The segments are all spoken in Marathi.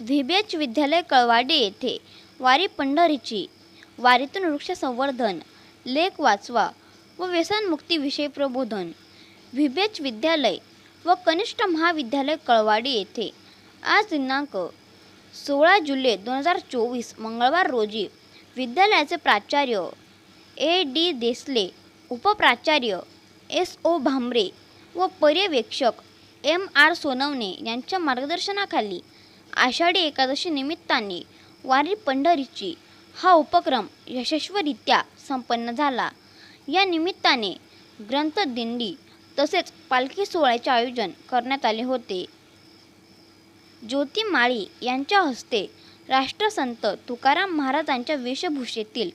व्हीबीएच विद्यालय कळवाडी येथे. वारी पंढरीची. वारीतून वृक्ष संवर्धन लेख वाचवा व व्यसनमुक्तीविषयी प्रबोधन. व्हीबीएच विद्यालय व कनिष्ठ महाविद्यालय कळवाडी येथे. आज दिनांक सोळा जुलै दोन हजार चोवीस मंगळवार रोजी विद्यालयाचे प्राचार्य ए डी देसले उपप्राचार्य एस ओ भांबरे व पर्यवेक्षक एम आर सोनवणे यांच्या मार्गदर्शनाखाली आषाढी एकादशी निमित्ताने वारी पंढरीची हा उपक्रम यशस्वीरित्या संपन्न झाला. या निमित्ताने ग्रंथदिंडी तसेच पालखी सोहळ्याचे आयोजन करण्यात आले होते. ज्योती माळी यांच्या हस्ते राष्ट्रसंत तुकाराम महाराजांच्या वेशभूषेतील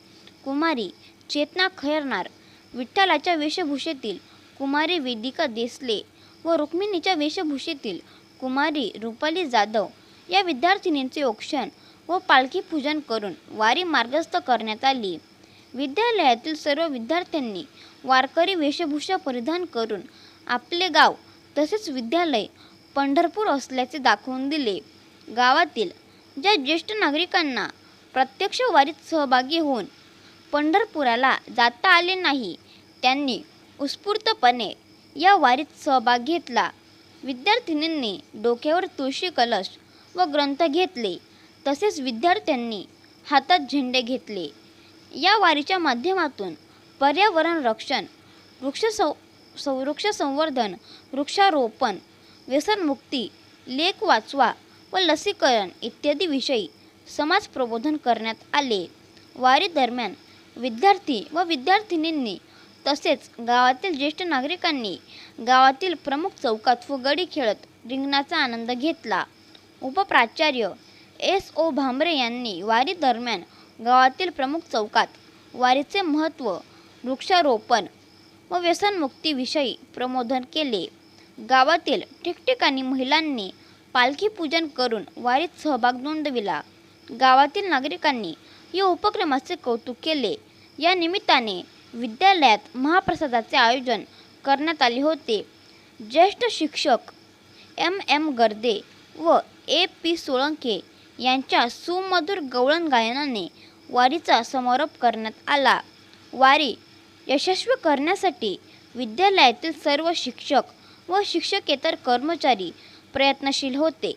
कुमारी चेतना खैरनार विठ्ठलाच्या वेशभूषेतील कुमारी वेदिका देसले व रुक्मिणीच्या वेशभूषेतील कुमारी रुपाली जाधव या विद्यार्थिनींचे औक्षण व पालखी पूजन करून वारी मार्गस्थ करण्यात आली. विद्यालयातील सर्व विद्यार्थ्यांनी वारकरी वेशभूषा परिधान करून आपले गाव तसेच विद्यालय पंढरपूर असल्याचे दाखवून दिले. गावातील ज्या ज्येष्ठ नागरिकांना प्रत्यक्ष वारीत सहभागी होऊन पंढरपुराला जाता आले नाही त्यांनी उत्स्फूर्तपणे या वारीत सहभाग घेतला. विद्यार्थिनींनी डोक्यावर तुळशी कलश व ग्रंथ घेतले. तसेच विद्यार्थ्यांनी हातात झेंडे घेतले. या वारीच्या माध्यमातून पर्यावरण रक्षण वृक्ष सौ संवृक्ष संवर्धन वृक्षारोपण व्यसनमुक्ती लेख वाचवा व लसीकरण इत्यादी विषयी समाज प्रबोधन करण्यात आले. वारी दरम्यान विद्यार्थी व विद्यार्थिनींनी तसेच गावातील ज्येष्ठ नागरिकांनी गावातील प्रमुख चौकात फुगडी खेळत रिंगणाचा आनंद घेतला. उपप्राचार्य एस ओ भांबरे यांनी वारी दरम्यान गावातील प्रमुख चौकात वारीचे महत्त्व वृक्षारोपण व व्यसनमुक्तीविषयी प्रबोधन केले. गावातील ठिकठिकाणी महिलांनी पालखी पूजन करून वारीत सहभाग नोंदविला. गावातील नागरिकांनी या उपक्रमाचे कौतुक केले. या निमित्ताने विद्यालयात महाप्रसादाचे आयोजन करण्यात आले होते. ज्येष्ठ शिक्षक एम एम गर्दे व ए. पी. सोळंके यांच्या सुमधुर गवळण गायनाने वारीचा समारोप करण्यात आला. वारी यशस्वी करण्यासाठी विद्यालयातील सर्व शिक्षक व शिक्षकेतर कर्मचारी प्रयत्नशील होते.